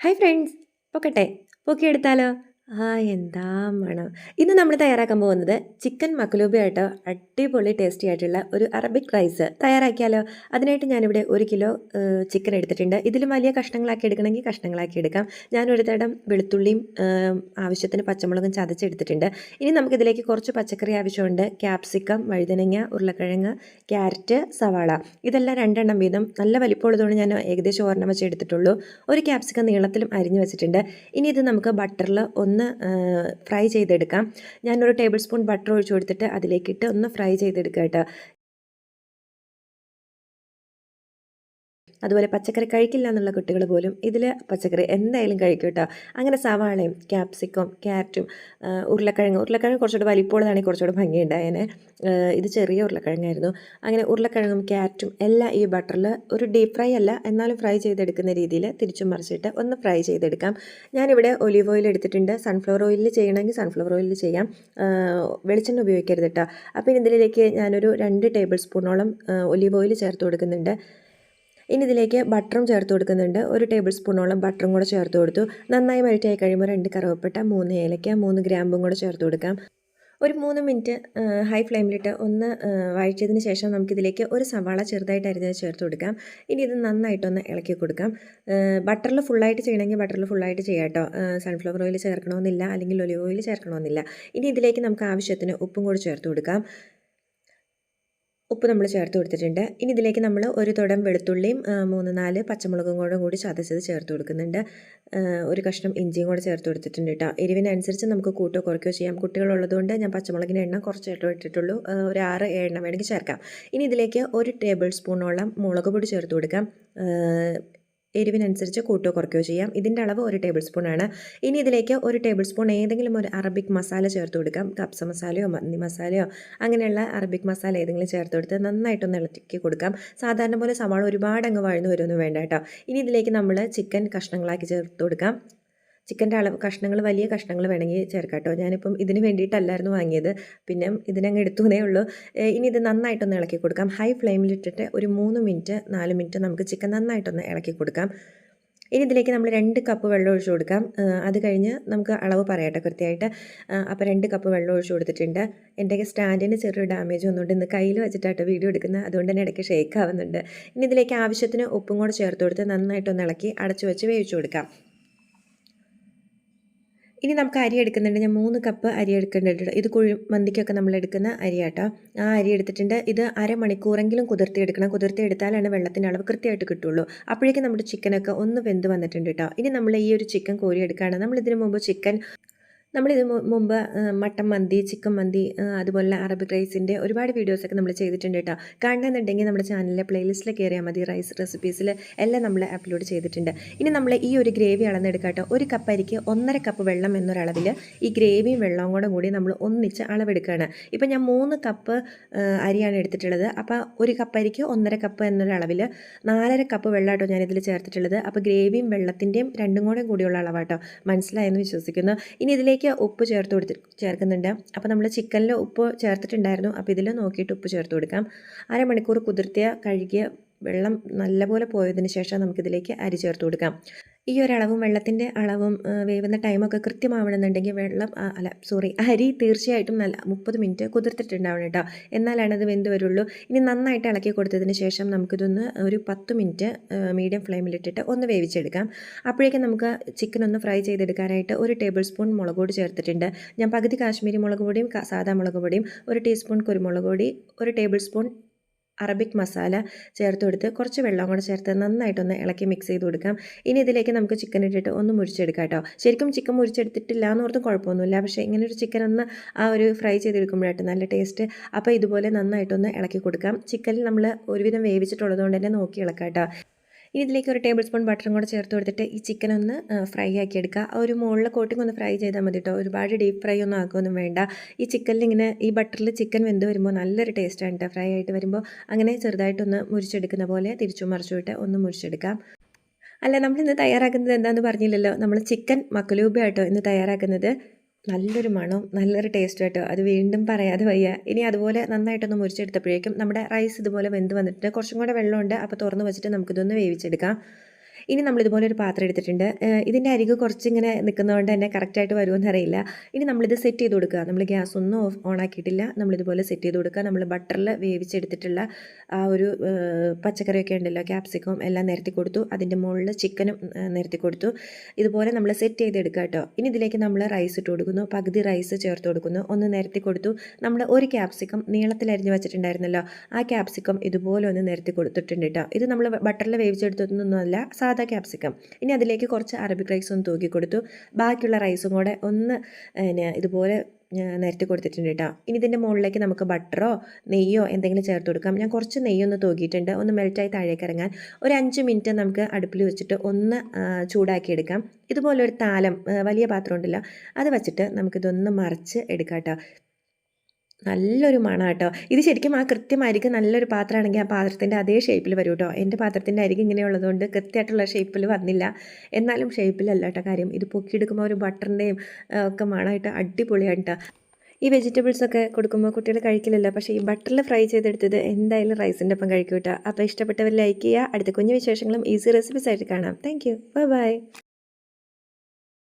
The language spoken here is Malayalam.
ഹായ് ഫ്രണ്ട്സ് പൊക്കട്ടെ പൊക്കിയെടുത്താലോ? ആ എന്താ മണം. ഇന്ന് നമ്മൾ തയ്യാറാക്കാൻ പോകുന്നത് ചിക്കൻ മക്ലൂബിയായിട്ട് അടിപൊളി ടേസ്റ്റി ആയിട്ടുള്ള ഒരു അറബിക് റൈസ് തയ്യാറാക്കിയാലോ? അതിനായിട്ട് ഞാനിവിടെ ഒരു കിലോ ചിക്കൻ എടുത്തിട്ടുണ്ട്. ഇതിലും വലിയ കഷ്ണങ്ങളാക്കി എടുക്കണമെങ്കിൽ കഷ്ണങ്ങളാക്കി എടുക്കാം. ഞാൻ ഒരു തടം വെളുത്തുള്ളിയും ആവശ്യത്തിന് പച്ചമുളകും ചതച്ചെടുത്തിട്ടുണ്ട്. ഇനി നമുക്കിതിലേക്ക് കുറച്ച് പച്ചക്കറി ആവശ്യമുണ്ട്. ക്യാപ്സിക്കം വഴുതനങ്ങ ഉരുളക്കിഴങ്ങ് ക്യാരറ്റ് സവാള. ഇതെല്ലാം രണ്ടെണ്ണം വീതം നല്ല വലിപ്പമുള്ളതുകൊണ്ട് ഞാൻ ഏകദേശം ഒരെണ്ണം വെച്ച് എടുത്തിട്ടുള്ളൂ. ഒരു ക്യാപ്സിക്കം നീളത്തിലും അരിഞ്ഞു വെച്ചിട്ടുണ്ട്. ഇനി ഇത് നമുക്ക് ബട്ടറിൽ ഒന്ന് ഫ്രൈ ചെയ്തെടുക്കാം. ഞാനൊരു ടേബിൾ സ്പൂൺ ബട്ടർ ഒഴിച്ചു കൊടുത്തിട്ട് അതിലേക്കിട്ട് ഒന്ന് ഫ്രൈ ചെയ്തെടുക്കാം കേട്ടോ. അതുപോലെ പച്ചക്കറി കഴിക്കില്ല എന്നുള്ള കുട്ടികൾ പോലും ഇതിൽ പച്ചക്കറി എന്തായാലും കഴിക്കും കേട്ടോ. അങ്ങനെ സവാളയും ക്യാപ്സിക്കം ക്യാരറ്റും ഉരുളക്കിഴങ്ങ് ഉരുളക്കിഴങ്ങ് കുറച്ചുകൂടെ വലിപ്പമുള്ളതാണെങ്കിൽ കുറച്ചുകൂടെ ഭംഗിയുണ്ടായേനെ. ഇത് ചെറിയ ഉരുളക്കിഴങ്ങായിരുന്നു. അങ്ങനെ ഉരുളക്കിഴങ്ങും ക്യാരറ്റും എല്ലാം ഈ ബട്ടറിൽ ഒരു ഡീപ്പ് ഫ്രൈ അല്ല എന്നാലും ഫ്രൈ ചെയ്തെടുക്കുന്ന രീതിയിൽ തിരിച്ചും മറിച്ചിട്ട് ഒന്ന് ഫ്രൈ ചെയ്തെടുക്കാം. ഞാനിവിടെ ഒലിവ് ഓയിൽ എടുത്തിട്ടുണ്ട്. സൺഫ്ലവർ ഓയിലിൽ ചെയ്യണമെങ്കിൽ സൺഫ്ലവർ ഓയിലിൽ ചെയ്യാം. വെളിച്ചെണ്ണ ഉപയോഗിക്കരുത് കേട്ടോ. അപ്പോൾ ഇനി ഇതിലേക്ക് ഞാനൊരു രണ്ട് ടേബിൾ സ്പൂണോളം ഒലിവ് ഓയിൽ ചേർത്ത് കൊടുക്കുന്നുണ്ട്. ഇനി ഇതിലേക്ക് ബട്ടറും ചേർത്ത് കൊടുക്കുന്നുണ്ട്. ഒരു ടേബിൾ സ്പൂണോളം ബട്ടറും കൂടെ ചേർത്ത് കൊടുത്തു. നന്നായി മെൽറ്റ് കഴിയുമ്പോൾ രണ്ട് കറുവപ്പട്ട മൂന്ന് ഏലക്ക മൂന്ന് ഗ്രാമ്പും കൂടെ ചേർത്ത് കൊടുക്കാം. ഒരു മൂന്ന് മിനിറ്റ് ഹൈ ഫ്ലെയിമിലിട്ട് ഒന്ന് വഴറ്റിയതിന് ശേഷം നമുക്കിതിലേക്ക് ഒരു സവാള ചെറുതായിട്ട് അരിഞ്ഞത് ചേർത്ത് കൊടുക്കാം. ഇനി ഇത് നന്നായിട്ടൊന്ന് ഇളക്കി കൊടുക്കാം. ബട്ടറിൽ ഫുള്ളായിട്ട് ചെയ്യണമെങ്കിൽ ബട്ടറിൽ ഫുള്ളായിട്ട് ചെയ്യാം കേട്ടോ സൺഫ്ലവർ ഓയിൽ ചേർക്കണമെന്നില്ല അല്ലെങ്കിൽ ഒലിവ് ഓയിൽ ചേർക്കണമെന്നില്ല. ഇനി ഇതിലേക്ക് നമുക്ക് ആവശ്യത്തിന് ഉപ്പും കൂടി ചേർത്ത് കൊടുക്കാം. ഉപ്പ് നമ്മൾ ചേർത്ത് കൊടുത്തിട്ടുണ്ട്. ഇനി ഇതിലേക്ക് നമ്മൾ ഒരു തുടം വെളുത്തുള്ളിയും മൂന്ന് നാല് പച്ചമുളകും കൂടെ കൂടി ചതച്ചത് ചേർത്ത് കൊടുക്കുന്നുണ്ട്. ഒരു കഷ്ണം ഇഞ്ചിയും കൂടെ ചേർത്ത് കൊടുത്തിട്ടുണ്ട് കേട്ടോ എരിവിനനുസരിച്ച് നമുക്ക് കൂട്ടോ കുറയ്ക്കുകയോ ചെയ്യാം. കുട്ടികളുള്ളതുകൊണ്ട് ഞാൻ പച്ചമുളകിന് എണ്ണ കുറച്ചായിട്ട് ഇട്ടിട്ടുള്ളൂ. ഒരു ആറ് എണ്ണ വേണമെങ്കിൽ ചേർക്കാം. ഇനി ഇതിലേക്ക് ഒരു ടേബിൾ സ്പൂണോളം മുളക് പൊടി ചേർത്ത് കൊടുക്കാം. എരിവിനനുസരിച്ച് കൂട്ടോ കുറയ്ക്കുകയോ ചെയ്യാം. ഇതിന്റെ അളവ് ഒരു ടേബിൾ സ്പൂൺ ആണ്. ഇനി ഇതിലേക്ക് ഒരു ടേബിൾ സ്പൂൺ ഏതെങ്കിലും ഒരു അറബിക് മസാല ചേർത്ത് കൊടുക്കാം. കപ്സ മസാലയോ മന്തി മസാലയോ അങ്ങനെയുള്ള അറബിക് മസാല ഏതെങ്കിലും ചേർത്ത് കൊടുത്ത് നന്നായിട്ടൊന്ന് ഇളക്കി കൊടുക്കാം. സാധാരണ പോലെ സവാള ഒരുപാട് അങ്ങ് വഴന്നു വരുമൊന്നും വേണ്ട കേട്ടോ. ഇനി ഇതിലേക്ക് നമ്മൾ ചിക്കൻ കഷ്ണങ്ങളാക്കി ചേർത്ത് കൊടുക്കാം. ചിക്കന്റെ അളവ് കഷ്ണങ്ങൾ വലിയ കഷ്ണങ്ങൾ വേണമെങ്കിൽ ചേർക്കാം കേട്ടോ. ഞാനിപ്പം ഇതിന് വേണ്ടിയിട്ടല്ലായിരുന്നു വാങ്ങിയത്. പിന്നെ ഇതിനങ്ങ് എടുത്തുന്നേ ഉള്ളൂ. ഇനി ഇത് നന്നായിട്ടൊന്ന് ഇളക്കി കൊടുക്കാം. ഹൈ ഫ്ലെയിമിലിട്ടിട്ട് ഒരു മൂന്ന് മിനിറ്റ് നാല് മിനിറ്റ് നമുക്ക് ചിക്കൻ നന്നായിട്ടൊന്ന് ഇളക്കി കൊടുക്കാം. ഇനി ഇതിലേക്ക് നമ്മൾ രണ്ട് കപ്പ് വെള്ളം ഒഴിച്ചു കൊടുക്കാം. അത് കഴിഞ്ഞ് നമുക്ക് അളവ് പറയട്ടെ കൃത്യമായിട്ട്. അപ്പോൾ രണ്ട് കപ്പ് വെള്ളം ഒഴിച്ചു കൊടുത്തിട്ടുണ്ട്. എന്റെ സ്റ്റാൻഡിന് ചെറിയൊരു ഡാമേജ് വന്നുകൊണ്ട് ഇന്ന് കയ്യിൽ വെച്ചിട്ടാട്ടോ വീഡിയോ എടുക്കുന്നത്. അതുകൊണ്ട് തന്നെ ഇടയ്ക്ക് ഷേക്ക് ആവുന്നുണ്ട്. ഇനി ഇതിലേക്ക് ആവശ്യത്തിന് ഉപ്പും കൂടെ ചേർത്ത് കൊടുത്ത് നന്നായിട്ടൊന്ന് ഇളക്കി അടച്ചു വെച്ച് വേവിച്ചു കൊടുക്കാം. ഇനി നമുക്ക് അരി എടുക്കുന്നുണ്ട്. ഞാൻ മൂന്ന് കപ്പ് അരി എടുക്കുന്നുണ്ട്. ഇത് കുഴി മന്തിക്കൊക്കെ നമ്മൾ എടുക്കുന്ന അരിയാട്ടോ. ആ അരി എടുത്തിട്ടുണ്ട്. ഇത് അരമണിക്കൂറെങ്കിലും കുതിർത്തി എടുക്കണം. കുതിർത്തി എടുത്താലാണ് വെള്ളത്തിന്റെ അളവ് കൃത്യമായിട്ട് കിട്ടുള്ളൂ. അപ്പോഴേക്കും നമ്മുടെ ചിക്കനൊക്കെ ഒന്ന് വെന്ത് വന്നിട്ടുണ്ട് കേട്ടോ ഇനി നമ്മൾ ഈ ഒരു ചിക്കൻ കോരി എടുക്കുകയാണ്. നമ്മൾ ഇതിനു മുമ്പ് ചിക്കൻ നമ്മളിത് മുമ്പ് മട്ടൻ മന്തി ചിക്കൻ മന്തി അതുപോലെ അറബിക് റൈസിന്റെ ഒരുപാട് വീഡിയോസൊക്കെ നമ്മൾ ചെയ്തിട്ടുണ്ട് കേട്ടോ. കാണണമെന്നുണ്ടെങ്കിൽ നമ്മുടെ ചാനലിലെ പ്ലേലിസ്റ്റിൽ കയറിയാൽ മതി. റൈസ് റെസിപ്പീസിൽ എല്ലാം നമ്മൾ അപ്ലോഡ് ചെയ്തിട്ടുണ്ട്. ഇനി നമ്മൾ ഈ ഒരു ഗ്രേവി അളന്നെടുക്കാം കേട്ടോ. ഒരു കപ്പ് അരിക്ക് ഒന്നര കപ്പ് വെള്ളം എന്നൊരളവിൽ ഈ ഗ്രേവിയും വെള്ളവും കൂടെ കൂടി നമ്മൾ ഒന്നിച്ച് അളവെടുക്കുകയാണ് ഇപ്പം ഞാൻ മൂന്ന് കപ്പ് അരിയാണ് എടുത്തിട്ടുള്ളത്. അപ്പോൾ ഒരു കപ്പ് അരിക്ക് ഒന്നര കപ്പ് എന്നൊരളവിൽ നാലര കപ്പ് വെള്ളം കേട്ടോ ഞാനിതിൽ ചേർത്തിട്ടുള്ളത്. അപ്പോൾ ഗ്രേവിയും വെള്ളത്തിന്റെയും രണ്ടും കൂടെ കൂടിയുള്ള അളവാട്ടോ മനസ്സിലായെന്ന് വിശ്വസിക്കുന്നു. ഇനി ഇതിലേക്ക് ഉപ്പ് ചേർത്ത് കൊടുത്ത് ചേർക്കുന്നുണ്ട്. അപ്പോൾ നമ്മൾ ചിക്കനിൽ ഉപ്പ് ചേർത്തിട്ടുണ്ടായിരുന്നു. അപ്പോൾ ഇതിൽ നോക്കിയിട്ട് ഉപ്പ് ചേർത്ത് കൊടുക്കാം. അരമണിക്കൂർ കുതിർത്തിയ കഴുകിയ വെള്ളം നല്ലപോലെ പോയതിന് ശേഷം നമുക്കിതിലേക്ക് അരി ചേർത്ത് കൊടുക്കാം. ഈ ഒരളവും വെള്ളത്തിന്റെ അളവും വേവുന്ന ടൈമൊക്കെ കൃത്യമാവണമെന്നുണ്ടെങ്കിൽ വെള്ളം അല്ല സോറി അരി തീർച്ചയായിട്ടും നല്ല മുപ്പത് മിനിറ്റ് കുതിർത്തിട്ടുണ്ടാവണം കേട്ടോ. എന്നാലാണ് അത് വെന്ത് വരുള്ളൂ. ഇനി നന്നായിട്ട് ഇളക്കി കൊടുത്തതിന് ശേഷം നമുക്കിതൊന്ന് ഒരു പത്ത് മിനിറ്റ് മീഡിയം ഫ്ലെയിമിലിട്ടിട്ട് ഒന്ന് വേവിച്ചെടുക്കാം. അപ്പോഴേക്കും നമുക്ക് ചിക്കൻ ഒന്ന് ഫ്രൈ ചെയ്തെടുക്കാനായിട്ട് ഒരു ടേബിൾ സ്പൂൺ മുളക് പൊടി ചേർത്തിട്ടുണ്ട്. ഞാൻ പകുതി കാശ്മീരി മുളക് പൊടിയും സാധാ മുളക് പൊടിയും ഒരു ടീസ്പൂൺ കുരുമുളക് പൊടി ഒരു ടേബിൾ സ്പൂൺ അറബിക് മസാല ചേർത്ത് കൊടുത്ത് കുറച്ച് വെള്ളം കൂടെ ചേർത്ത് നന്നായിട്ടൊന്ന് ഇളക്കി മിക്സ് ചെയ്ത് കൊടുക്കാം. ഇനി ഇതിലേക്ക് നമുക്ക് ചിക്കൻ ഇട്ടിട്ട് ഒന്ന് മുരിച്ചെടുക്കാം കേട്ടോ ശരിക്കും ചിക്കൻ മുരിച്ചെടുത്തിട്ടില്ല എന്ന് ഓർത്തും കുഴപ്പമൊന്നുമില്ല. പക്ഷേ ഇങ്ങനെ ഒരു ചിക്കൻ ഒന്ന് ആ ഒരു ഫ്രൈ ചെയ്തെടുക്കുമ്പോഴായിട്ട് നല്ല ടേസ്റ്റ് അപ്പോൾ ഇതുപോലെ നന്നായിട്ടൊന്ന് ഇളക്കി കൊടുക്കാം. ചിക്കനിൽ നമ്മൾ ഒരുവിധം വേവിച്ചിട്ടുള്ളത് കൊണ്ട് തന്നെ നോക്കി ഇളക്കാം കേട്ടോ ഇനി ഇതിലേക്ക് ഒരു ടേബിൾ സ്പൂൺ ബട്ടറും കൂടെ ചേർത്ത് കൊടുത്തിട്ട് ഈ ചിക്കൻ ഒന്ന് ഫ്രൈ ആക്കി എടുക്കുക. ആ ഒരു മുകളിലെ കോട്ടിംഗ് ഒന്ന് ഫ്രൈ ചെയ്താൽ മതി കേട്ടോ ഒരുപാട് ഡീപ്പ് ഫ്രൈ ഒന്നും ആക്കുകയൊന്നും വേണ്ട. ഈ ചിക്കനിൽ ഇങ്ങനെ ഈ ബട്ടറിൽ ചിക്കൻ വെന്ത് വരുമ്പോൾ നല്ലൊരു ടേസ്റ്റാണ് കേട്ടോ ഫ്രൈ ആയിട്ട് വരുമ്പോൾ അങ്ങനെ ചെറുതായിട്ടൊന്ന് മുരിച്ചെടുക്കുന്ന പോലെ തിരിച്ചും മറിച്ചുവിട്ട് ഒന്ന് മുരിച്ചെടുക്കാം. അല്ല നമ്മൾ ഇന്ന് തയ്യാറാക്കുന്നത് എന്താണെന്ന് പറഞ്ഞില്ലല്ലോ? നമ്മൾ ചിക്കൻ മക്കലൂബയാട്ടോ ഇന്ന് തയ്യാറാക്കുന്നത്. നല്ലൊരു മണവും നല്ലൊരു ടേസ്റ്റും കേട്ടോ അത് വീണ്ടും പറയാതെ വയ്യ. ഇനി അതുപോലെ നന്നായിട്ടൊന്ന് മുറിച്ചെടുത്തപ്പോഴേക്കും നമ്മുടെ റൈസ് ഇതുപോലെ വെന്ത് വന്നിട്ടുണ്ട്. കുറച്ചും കൂടെ വെള്ളമുണ്ട്. അപ്പോൾ തുറന്ന് വെച്ചിട്ട് നമുക്കിതൊന്ന് വേവിച്ചെടുക്കാം. ഇനി നമ്മൾ ഇതുപോലെ ഒരു പാത്രം എടുത്തിട്ടുണ്ട്. ഇതിന്റെ അരികു കുറച്ച് ഇങ്ങനെ നിൽക്കുന്നതുകൊണ്ട് തന്നെ കറക്റ്റായിട്ട് വരുമെന്ന് അറിയില്ല. ഇനി നമ്മളിത് സെറ്റ് ചെയ്ത് കൊടുക്കുക നമ്മൾ ഗ്യാസ് ഒന്നും ഓൺ ആക്കിയിട്ടില്ല. നമ്മളിതുപോലെ സെറ്റ് ചെയ്ത് കൊടുക്കുക നമ്മൾ ബട്ടറിൽ വേവിച്ചെടുത്തിട്ടുള്ള ആ ഒരു പച്ചക്കറിയൊക്കെ ഉണ്ടല്ലോ ക്യാപ്സിക്കം എല്ലാം നിരത്തി കൊടുത്തു. അതിന്റെ മുകളിൽ ചിക്കനും നിരത്തി കൊടുത്തു. ഇതുപോലെ നമ്മൾ സെറ്റ് ചെയ്തെടുക്കുക കേട്ടോ ഇനി ഇതിലേക്ക് നമ്മൾ റൈസ് ഇട്ട് കൊടുക്കുന്നു. പകുതി റൈസ് ചേർത്ത് കൊടുക്കുന്നു. ഒന്ന് നിരത്തി കൊടുത്തു. നമ്മൾ ഒരു ക്യാപ്സിക്കം നീളത്തിൽ അരിഞ്ഞ് വെച്ചിട്ടുണ്ടായിരുന്നല്ലോ. ആ ക്യാപ്സിക്കം ഇതുപോലെ ഒന്ന് നിരത്തി കൊടുത്തിട്ടുണ്ട് കേട്ടോ ഇത് നമ്മൾ ബട്ടറിൽ വേവിച്ചെടുത്തൊന്നുമല്ല സാധാ ക്യാപ്സിക്കം ഇനി അതിലേക്ക് കുറച്ച് അറബിക് റൈസ് ഒന്ന് തൂക്കി കൊടുത്തു. ബാക്കിയുള്ള റൈസും കൂടെ ഒന്ന് ഇതുപോലെ നിരത്തി കൊടുത്തിട്ടുണ്ട് കേട്ടോ. ഇനി ഇതിന്റെ മുകളിലേക്ക് നമുക്ക് ബട്ടറോ നെയ്യോ എന്തെങ്കിലും ചേർത്ത് കൊടുക്കാം. ഞാൻ കുറച്ച് നെയ്യൊന്ന് തൂക്കിയിട്ടുണ്ട്. ഒന്ന് മെൽറ്റായി താഴേക്ക് ഇറങ്ങാൻ. ഒരു അഞ്ച് മിനിറ്റ് നമുക്ക് അടുപ്പിൽ വെച്ചിട്ട് ഒന്ന് ചൂടാക്കിയെടുക്കാം ഇതുപോലെ ഒരു താലം വലിയ പാത്രം ഉണ്ടല്ലോ. അത് വെച്ചിട്ട് നമുക്കിതൊന്ന് മറിച്ച് എടുക്കാം കേട്ടോ. നല്ലൊരു മണം കേട്ടോ ഇത് ശരിക്കും ആ കൃത്യമായിരിക്കും നല്ലൊരു പാത്രമാണെങ്കിൽ ആ പാത്രത്തിന്റെ അതേ ഷേപ്പിൽ വരും കേട്ടോ എന്റെ പാത്രത്തിന്റെ അരികെ ഇങ്ങനെയുള്ളതുകൊണ്ട് കൃത്യമായിട്ടുള്ള ഷേപ്പിൽ വന്നില്ല. എന്നാലും ഷേപ്പിലല്ല കേട്ടോ കാര്യം. ഇത് പൊക്കിയെടുക്കുമ്പോൾ ഒരു ബട്ടറിന്റെയും ഒക്കെ മണമായിട്ട് അടിപൊളിയാണ് കേട്ടോ ഈ വെജിറ്റബിൾസ് ഒക്കെ കൊടുക്കുമ്പോൾ കുട്ടികൾ കഴിക്കില്ലല്ലോ. പക്ഷേ ഈ ബട്ടറിൽ ഫ്രൈ ചെയ്തെടുത്തത് എന്തായാലും റൈസിന്റെ ഒപ്പം കഴിക്കും കേട്ടോ അപ്പോൾ ഇഷ്ടപ്പെട്ടവർ ലൈക്ക് ചെയ്യുക. അടുത്ത കുഞ്ഞു വിശേഷങ്ങളും ഈസി റെസിപ്പീസ് ആയിട്ട് കാണാം. Thank you by